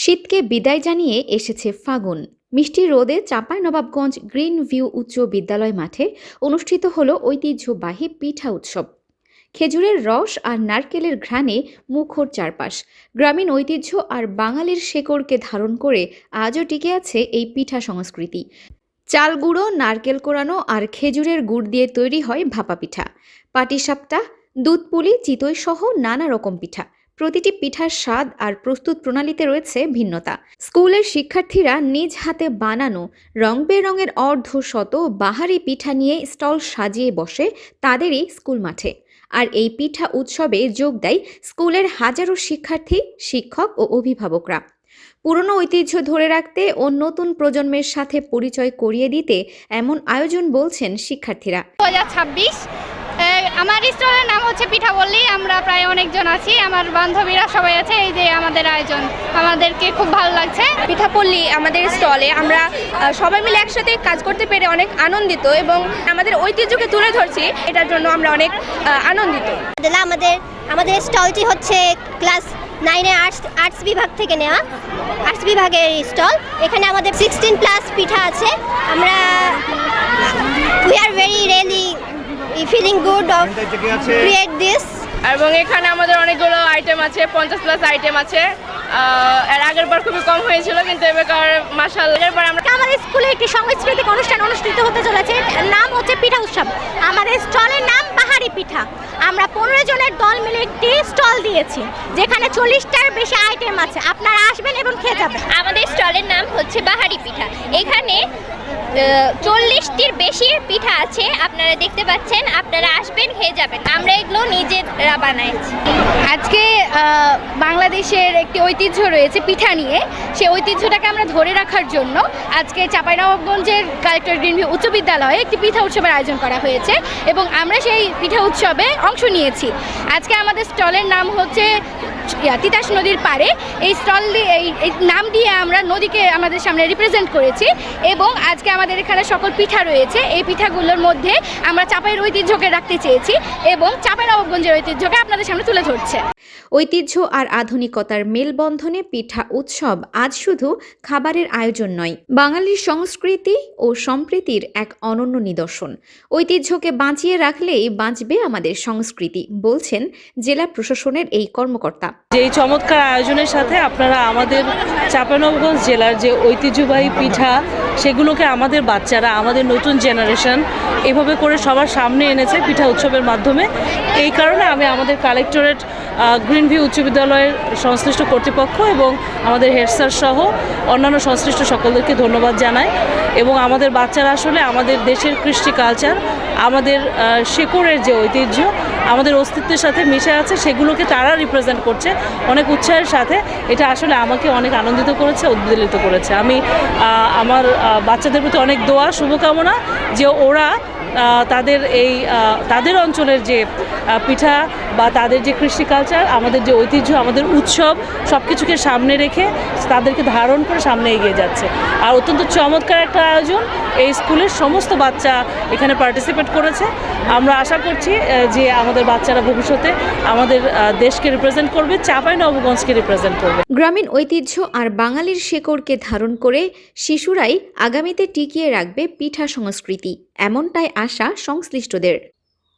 শীতকে বিদায় জানিয়ে এসেছে ফাগুন। মিষ্টি রোদে চাঁপাই নবাবগঞ্জ গ্রিন ভিউ উচ্চ বিদ্যালয় মাঠে অনুষ্ঠিত হল ঐতিহ্যবাহী পিঠা উৎসব। খেজুরের রস আর নারকেলের ঘ্রাণে মুখর চারপাশ। গ্রামীণ ঐতিহ্য আর বাঙালির শেকড়কে ধারণ করে আজও টিকে আছে এই পিঠা সংস্কৃতি। চাল গুঁড়ো নারকেল কোরানো আর খেজুরের গুড় দিয়ে তৈরি হয় ভাপা পিঠা। পাটিসাপটা দুধ পুলি চিতই সহ নানা রকম পিঠা। প্রতিটি পিঠার স্বাদ আর প্রস্তুত প্রণালীতে রয়েছে ভিন্নতা। স্কুলের শিক্ষার্থীরা নিজ হাতে বানানো রং বেরঙের অর্ধ শত বাহারি পিঠা নিয়ে স্টল সাজিয়ে বসে তাদেরই স্কুল মাঠে। আর এই পিঠা উৎসবে যোগ দেয় স্কুলের হাজারো শিক্ষার্থী, শিক্ষক ও অভিভাবকরা। পুরনো ঐতিহ্য ধরে রাখতে ও নতুন প্রজন্মের সাথে পরিচয় করিয়ে দিতে এমন আয়োজন বলছেন শিক্ষার্থীরা। দু হাজার ছাব্বিশ আমার স্টলের নাম হচ্ছে পিঠা বললি আমরা প্রায় অনেকজন আছি আমার বান্ধবীরা সবাই আছে এই যে আমাদের আয়োজন আমাদেরকে খুব ভালো লাগছে। পিঠাপল্লী আমাদের স্টলে আমরা সবাই মিলে একসাথে কাজ করতে পেরে অনেক আনন্দিত এবং আমাদের ঐতিহ্যকে তুলে ধরছি এটার জন্য আমরা অনেক আনন্দিত। আমাদের আমাদের স্টলটি হচ্ছে ক্লাস নাইনে আর্টস আর্টস বিভাগ থেকে নেওয়া আর্টস বিভাগের স্টল। এখানে আমাদের সিক্সটিন প্লাস পিঠা আছে। আমরা we are very really feeling good of create this এবং এখানে আমাদের অনেকগুলো আইটেম আছে পঞ্চাশ প্লাস আইটেম আছে। আহ, এর আগের বার খুবই কম হয়েছিল কিন্তু এবার মাসাল এরপর আমরা আমাদের স্কুলে একটি সাংস্কৃতিক অনুষ্ঠান অনুষ্ঠিত হতে চলেছে। নাম হচ্ছে পিঠা উৎসব। আমাদের স্টলের নাম বাহারি পিঠা আমরা পনেরো জনের দল মিলে একটি স্টল দিয়েছি যেখানে চল্লিশটার বেশি আইটেম আছে। আপনারা আসবেন এবং খেয়ে যাবেন। আমাদের স্টলের নাম হচ্ছে বাহারি পিঠা। এখানে চল্লিশটির বেশি পিঠা আছে আপনারা দেখতে পাচ্ছেন আপনারা আসবেন খেয়ে যাবেন। আমরা এগুলো নিজেরা বানাইছি। আজকে বাংলাদেশের একটি ঐতিহ্য রয়েছে পিঠা নিয়ে। সেই ঐতিহ্যটাকে আমরা ধরে রাখার জন্য আজকে চাঁপাইনবাবগঞ্জের কালেক্টর গ্রিনভিউ উচ্চ বিদ্যালয়ে একটি পিঠা উৎসবের আয়োজন করা হয়েছে এবং আমরা সেই পিঠা উৎসবে অংশ নিয়েছি। আজকে আমাদের স্টলের নাম হচ্ছে তিতাস নদীর পারে এই স্টল দিয়ে, এই নাম দিয়ে আমরা নদীকে আমাদের সামনে রিপ্রেজেন্ট করেছি এবং আজকে আমাদের এখানে সকল পিঠা রয়েছে। এই পিঠাগুলোর মধ্যে আমরা চাপাইয়ের ঐতিহ্যকে রাখতে চেয়েছি এবং চাঁপাইনবাবগঞ্জের ঐতিহ্যকে আপনাদের সামনে তুলে ধরছে। ঐতিহ্য আর আধুনিকতার মেলবন্ধনে পিঠা উৎসব আজ শুধু খাবারের আয়োজন নয়, বাঙালির সংস্কৃতি ও সম্প্রীতির এক অনন্য নিদর্শন। ঐতিহ্যকে বাঁচিয়ে রাখলেই বাঁচবে আমাদের সংস্কৃতি, বলছেন জেলা প্রশাসনের এই কর্মকর্তা। যে চমৎকার আয়োজনের সাথে আপনারা আমাদের চাঁপানবগঞ্জ জেলার যে ঐতিহ্যবাহী পিঠা, সেগুলোকে আমাদের বাচ্চারা, আমাদের নতুন জেনারেশন এভাবে করে সবার সামনে এনেছে পিঠা উৎসবের মাধ্যমে। এই কারণে আমি আমাদের কালেক্টরেট গ্রিন ভিউ উচ্চ বিদ্যালয়ের সংশ্লিষ্ট কর্তৃপক্ষ এবং আমাদের হেড স্যার সহ অন্যান্য সংশ্লিষ্ট সকলদেরকে ধন্যবাদ জানাই। এবং আমাদের বাচ্চারা আসলে আমাদের দেশের কৃষ্টি কালচার আমাদের শেকড়ের যে ঐতিহ্য, আমাদের অস্তিত্বের সাথে মিশে আছে, সেগুলোকে তারা রিপ্রেজেন্ট করছে অনেক উৎসাহের সাথে। এটা আসলে আমাকে অনেক আনন্দিত করেছে, উদ্বেলিত করেছে। আমি আমার বাচ্চাদের প্রতি অনেক দোয়া, শুভকামনা যে ওরা তাদের এই তাদের অঞ্চলের যে পিঠা বা তাদের যে কৃষি কালচার আমাদের যে ঐতিহ্য, আমাদের উৎসব সব কিছুকে সামনে রেখে তাদেরকে ধারণ করে সামনে এগিয়ে যাচ্ছে। আর অত্যন্ত চমৎকার একটা আয়োজন, এই স্কুলের সমস্ত বাচ্চা এখানে পার্টিসিপেট করেছে। আমরা আশা করছি যে আমাদের বাচ্চারা ভবিষ্যতে আমাদের দেশকে রিপ্রেজেন্ট করবে, চাঁপাই নবগঞ্জকে রিপ্রেজেন্ট করবে। গ্রামীণ ঐতিহ্য আর বাঙালির শেকড়কে ধারণ করে শিশুরাই আগামীতে টিকিয়ে রাখবে পিঠা সংস্কৃতি, এমনটাই আশা সংশ্লিষ্টদের।